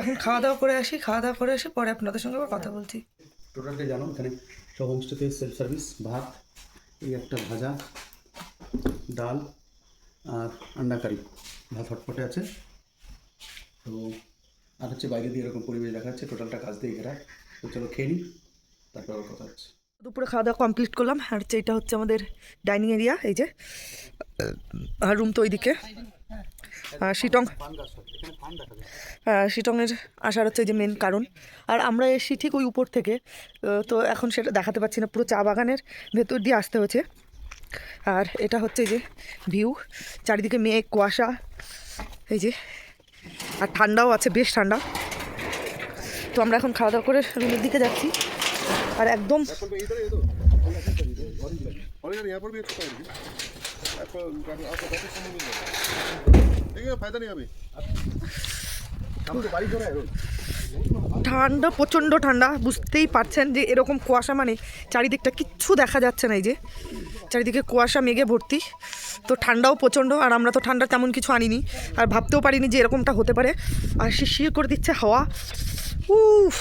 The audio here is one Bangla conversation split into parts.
এখন খাওয়া দাওয়া করে আসি খাওয়া দাওয়া করে এসে পরে আপনাদের সঙ্গে আবার কথা বলছি। টোটালটাই জানো, এখানে সব হোমস্টেতে সেলফ সার্ভিস ভাত, এই একটা ভাজা, ডাল আর আন্ডা কারি। ভাত হটপটে আছে। তো আর হচ্ছে বাইরে দিয়ে এরকম পরিবেশ দেখা যাচ্ছে, টোটালটা কাজ দিয়ে ঘেরা। তো চলো খেয়ে নিই, তারপর আবার কথা হচ্ছে। দুপুরে খাওয়া দাওয়া কমপ্লিট করলাম। আর হচ্ছে এটা হচ্ছে আমাদের ডাইনিং এরিয়া এই যে আর রুম তো ওইদিকে। শিটং শিটংয়ের আসার হচ্ছে যে মেন কারণ। আর আমরা এসেছি ঠিক ওই উপর থেকে তো এখন সেটা দেখাতে পাচ্ছি না, পুরো চা বাগানের ভেতর দিয়ে আসতে হচ্ছে আর এটা হচ্ছে যে ভিউ চারিদিকে মেঘ, কুয়াশা, এই যে, আর ঠান্ডাও আছে, বেশ ঠান্ডা। তো আমরা এখন খাওয়া দাওয়া করে রুমের দিকে যাচ্ছি। আর একদম ঠান্ডা প্রচণ্ড ঠান্ডা। বুঝতেই পারছেন যে এরকম কুয়াশা মানে চারিদিকটা কিচ্ছু দেখা যাচ্ছে না এই যে। চারিদিকে কুয়াশা মেঘে ভর্তি। তো ঠান্ডাও প্রচণ্ড আর আমরা তো ঠান্ডা তেমন কিছু আনিনি। আর ভাবতেও পারিনি যে এরকমটা হতে পারে। আর শিশিয়ে করে দিচ্ছে হাওয়া। উফ।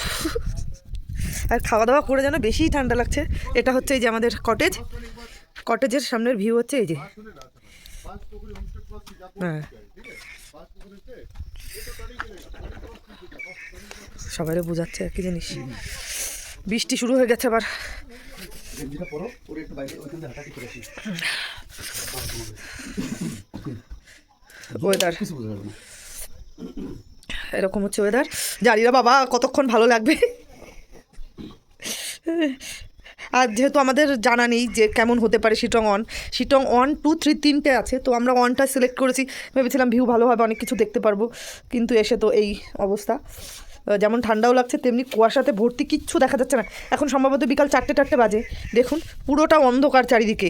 আর খাওয়া দাওয়া করে যেন বেশিই ঠান্ডা লাগছে। এটা হচ্ছে এই যে আমাদের কটেজ কটেজের সামনের ভিউ হচ্ছে এই যে। হ্যাঁ। বোঝাচ্ছে একই জিনিস। বৃষ্টি শুরু হয়ে গেছে আবার। ওয়েদার এরকম হচ্ছে ওয়েদার জানি না বাবা, কতক্ষণ ভালো লাগবে? আর যেহেতু আমাদের জানা নেই যে কেমন হতে পারে শিটং অন শিটং ওয়ান টু থ্রি তিনটে আছে, তো আমরা ওয়ানটা সিলেক্ট করেছি। ভেবেছিলাম ভিউ ভালো হবে, অনেক কিছু দেখতে পারব, কিন্তু এসে তো এই অবস্থা। যেমন ঠান্ডাও লাগছে, তেমনি কুয়াশাতে ভর্তি কিচ্ছু দেখা যাচ্ছে না। এখন সম্ভবত বিকাল চারটে চারটে বাজে। দেখুন, পুরোটা অন্ধকার চারিদিকে।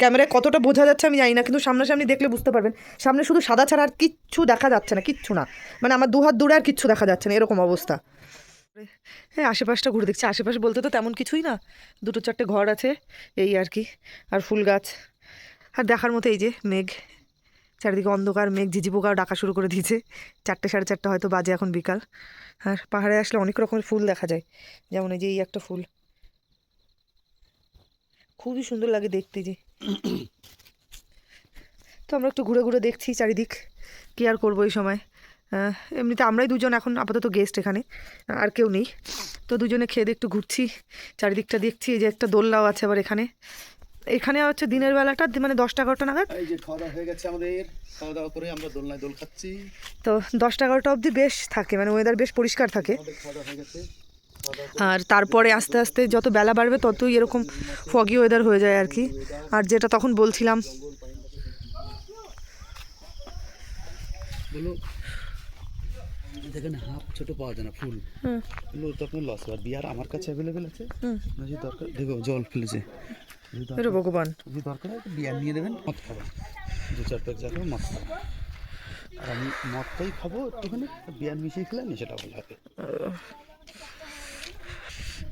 ক্যামেরায় কতটা বোঝা যাচ্ছে আমি জানি না, কিন্তু সামনাসামনি দেখলে বুঝতে পারবেন। সামনে শুধু সাদা ছাড়া আর কিচ্ছু দেখা যাচ্ছে না, কিচ্ছু না। মানে আমার দু হাত দূরে আর কিচ্ছু দেখা যাচ্ছে না, এরকম অবস্থা। হ্যাঁ আশেপাশটা ঘুরে দেখছি। আশেপাশে বলতে তো তেমন কিছুই না। দুটো চারটে ঘর আছে, এই আর কি। আর ফুল গাছ। আর দেখার মতো এই যে মেঘ। চারিদিকে অন্ধকার, মেঘ ঝিঝি পোকাও ডাকা শুরু করে দিয়েছে। চারটে সাড়ে চারটে হয়তো বাজে এখন বিকাল। আর পাহাড়ে আসলে অনেক রকমের ফুল দেখা যায়। যেমন এই যে এই একটা ফুল। খুবই সুন্দর লাগে দেখতে যে। তো আমরা একটু ঘুরে ঘুরে দেখছি চারিদিক। কি আর করব এই সময়? এমনিতে আমরাই দুজন এখন আপাতত গেস্ট এখানে আর কেউ নেই। তো দুজনে খেয়ে দিয়ে একটু ঘুরছি চারিদিকটা দেখছি এই যে একটা দোলনাও আছে আবার এখানে। এখানে হচ্ছে দিনের বেলাটা মানে দশটা এগারোটা নাগাদ। এই যে খাওয়া দাওয়া হয়ে গেছে আমাদের খাওয়া দাওয়া করে আমরা দোলনায় দোল খাচ্ছি। তো দশটা এগারোটা অবধি বেশ থাকে মানে ওয়েদার বেশ পরিষ্কার থাকে। খাওয়া দাওয়া হয়ে গেছে। আর তারপরে আস্তে আস্তে যত বেলা বাড়বে ততই এরকম ফগি ওয়েদার হয়ে যায় আর কি। আর যেটা তখন বলছিলাম বলো। দেখেন হাফ ছোট পাওয়া যায় না ফুল। এগুলো তো আপনার লস আর বিয়ার আমার কাছে অ্যাভেলেবেল আছে। যদি দরকার দেখো জল ফেলেছে। এরে ভগবান। যদি দরকার হয় বিয়ার নিয়ে দেবেন মদ খাবেন। দু চার প্যাক যা খাব মদ খাবেন। আর আমি মদটাই খাব একটুখানি বিয়ার মিশিয়ে খেলে সেটা ভালো হবে।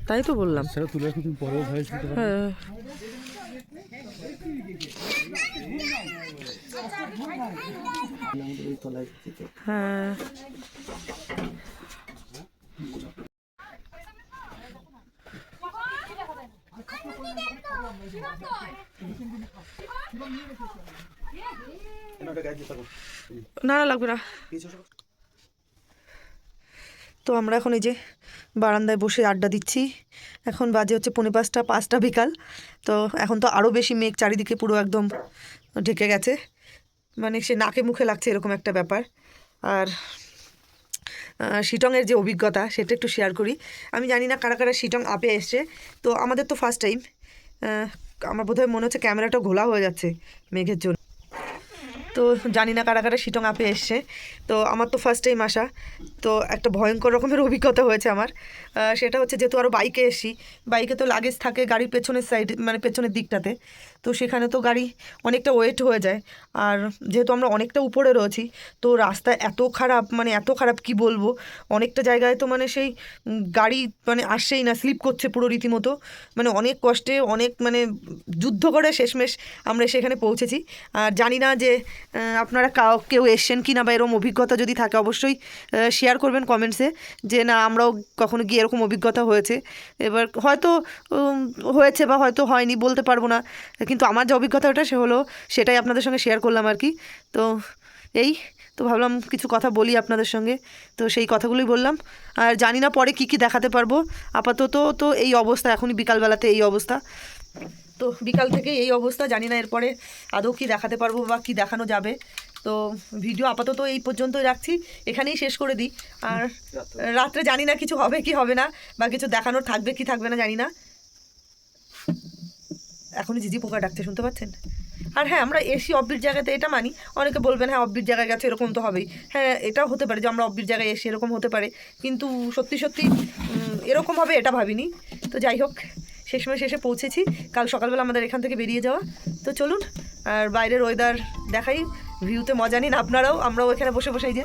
তাই তো বললাম। সেটা তুলে রাখি তুমি পরেও ভয়েস দিতে পারো। হ্যাঁ আমাদের ওই তলায় দিতে হ্যাঁ ওটা গায়ে দিয়ে থাকো না লাগবে না। তো আমরা এখন এই যে বারান্দায় বসে আড্ডা দিচ্ছি। এখন বাজে হচ্ছে পৌনে পাঁচটা পাঁচটা বিকাল। তো এখন তো আরও বেশি মেঘ, চারিদিকে পুরো একদম ঢেকে গেছে। মানে সে নাকে মুখে লাগছে এরকম একটা ব্যাপার। আর শিটংয়ের যে অভিজ্ঞতা, সেটা একটু শেয়ার করি। আমি জানি না কারা কারা শিটং আপে এসছে। তো আমাদের তো ফার্স্ট টাইম আমার বোধহয় মনে হচ্ছে ক্যামেরাটা ঘোলা হয়ে যাচ্ছে মেঘের জন্য। তো জানি না কারা কারা শিটং আপে এসছে। তো আমার তো ফার্স্ট টাইম আসা। তো একটা ভয়ঙ্কর রকমের অভিজ্ঞতা হয়েছে আমার। সেটা হচ্ছে যেহেতু আরও বাইকে এসি বাইকে তো লাগেজ থাকে গাড়ির পেছনের সাইড মানে পেছনের দিকটাতে। তো সেখানে তো গাড়ি অনেকটা ওয়েট হয়ে যায়। আর যেহেতু আমরা অনেকটা উপরে রয়েছি, তো রাস্তা এত খারাপ মানে এত খারাপ কি বলব? অনেকটা জায়গায় তো মানে সেই গাড়ি মানে আসছেই না স্লিপ করছে পুরো রীতিমতো। মানে অনেক কষ্টে, অনেক মানে যুদ্ধ করে শেষমেশ আমরা সেখানে পৌঁছেছি। আর জানি না যে আপনারা কাউ কেউ এসছেন কি না বা এরকম অভিজ্ঞতা যদি থাকে অবশ্যই শেয়ার করবেন কমেন্টসে যে না, আমরাও কখনো গিয়ে এরকম অভিজ্ঞতা হয়েছে। এবার হয়তো হয়েছে বা হয়তো হয়নি, বলতে পারব না। কিন্তু আমার যে অভিজ্ঞতা ওটা সে হলো সেটাই আপনাদের সঙ্গে শেয়ার করলাম আর কি। তো এই তো ভাবলাম কিছু কথা বলি আপনাদের সঙ্গে। তো সেই কথাগুলোই বললাম। আর জানি না পরে কি কি দেখাতে পারব। আপাতত তো এই অবস্থা এখনই বিকালবেলাতে এই অবস্থা। তো বিকাল থেকে এই অবস্থা জানি না এরপরে আদৌ কি দেখাতে পারব বা কি দেখানো যাবে। তো ভিডিও আপাতত এই পর্যন্তই রাখছি। এখানেই শেষ করে দিই। আর রাত্রে জানি না কিছু হবে কি হবে না বা কিছু দেখানোর থাকবে কি থাকবে না জানি না। এখনই জিজি পোকা ডাকতে শুনতে পাচ্ছেন? আর হ্যাঁ আমরা এসি অব্বির জায়গাতে এটা মানি। অনেকে বলবেন হ্যাঁ অব্বির জায়গায় গেছে, এরকম তো হবেই। হ্যাঁ এটাও হতে পারে যে আমরা অব্বির জায়গায় এসি এরকম হতে পারে। কিন্তু সত্যি সত্যি এরকম হবে, এটা ভাবিনি। তো যাই হোক, শেষ সময় শেষে পৌঁছেছি। কাল সকালবেলা আমাদের এখান থেকে বেরিয়ে যাওয়া। তো চলুন, আর বাইরের ওয়েদার দেখাই। ভিউতে মজা নিন আপনারাও, আমরাও এখানে বসে বসে, এই যে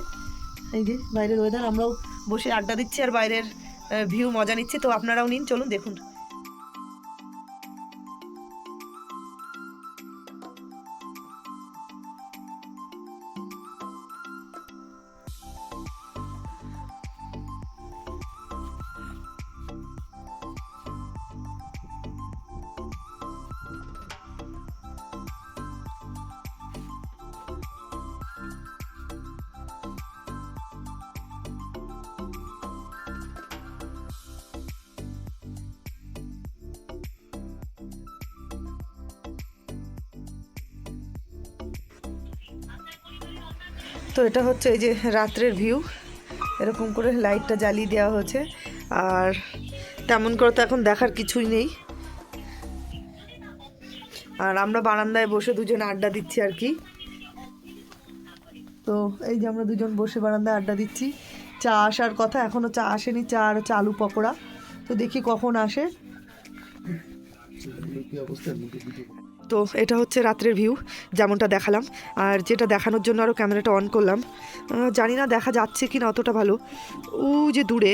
এই যে, বাইরের ওয়েদার আমরাও বসে আড্ডা দিচ্ছি আর বাইরের ভিউ মজা নিচ্ছি। তো আপনারাও নিন, চলুন দেখুন। তো এটা হচ্ছে এই যে রাত্রের ভিউ। এরকম করে লাইটটা জ্বালিয়ে দেওয়া হয়েছে। আর তেমন করে তো এখন দেখার কিছুই নেই। আর আমরা বারান্দায় বসে দুজন আড্ডা দিচ্ছি আর কি। তো এই যে আমরা দুজন বসে বারান্দায় আড্ডা দিচ্ছি। চা আসার কথা এখনও চা আসেনি, চা আর হচ্ছে আলু পকোড়া। তো দেখি কখন আসে। তো এটা হচ্ছে রাত্রের ভিউ যেমনটা দেখালাম। আর যেটা দেখানোর জন্য আরও ক্যামেরাটা অন করলাম। জানি না দেখা যাচ্ছে কি না অতটা ভালো। ও যে দূরে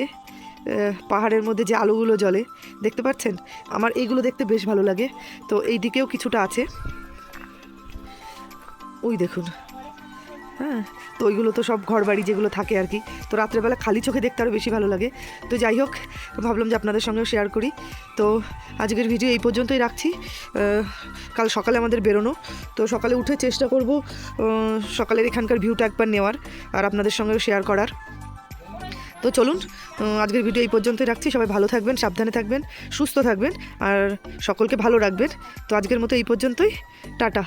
পাহাড়ের মধ্যে যে আলোগুলো জ্বলে, দেখতে পাচ্ছেন? আমার এইগুলো দেখতে বেশ ভালো লাগে। তো এই দিকেও কিছুটা আছে। ওই দেখুন। হ্যাঁ তো ওইগুলো তো সব ঘর বাড়ি যেগুলো থাকে আর কি। তো রাত্রেবেলা খালি চোখে দেখতে আরও বেশি ভালো লাগে। তো যাই হোক, ভাবলাম যে আপনাদের সঙ্গেও শেয়ার করি। তো আজকের ভিডিও এই পর্যন্তই রাখছি। কাল সকালে আমাদের বেরোনো। তো সকালে উঠে চেষ্টা করব সকালের এখানকার ভিউটা একবার নেওয়ার আর আপনাদের সঙ্গেও শেয়ার করার। তো চলুন আজকের ভিডিও এই পর্যন্তই রাখছি। সবাই ভালো থাকবেন, সাবধানে থাকবেন, সুস্থ থাকবেন আর সকলকে ভালো রাখবেন। তো আজকের মতো এই পর্যন্তই। টাটা।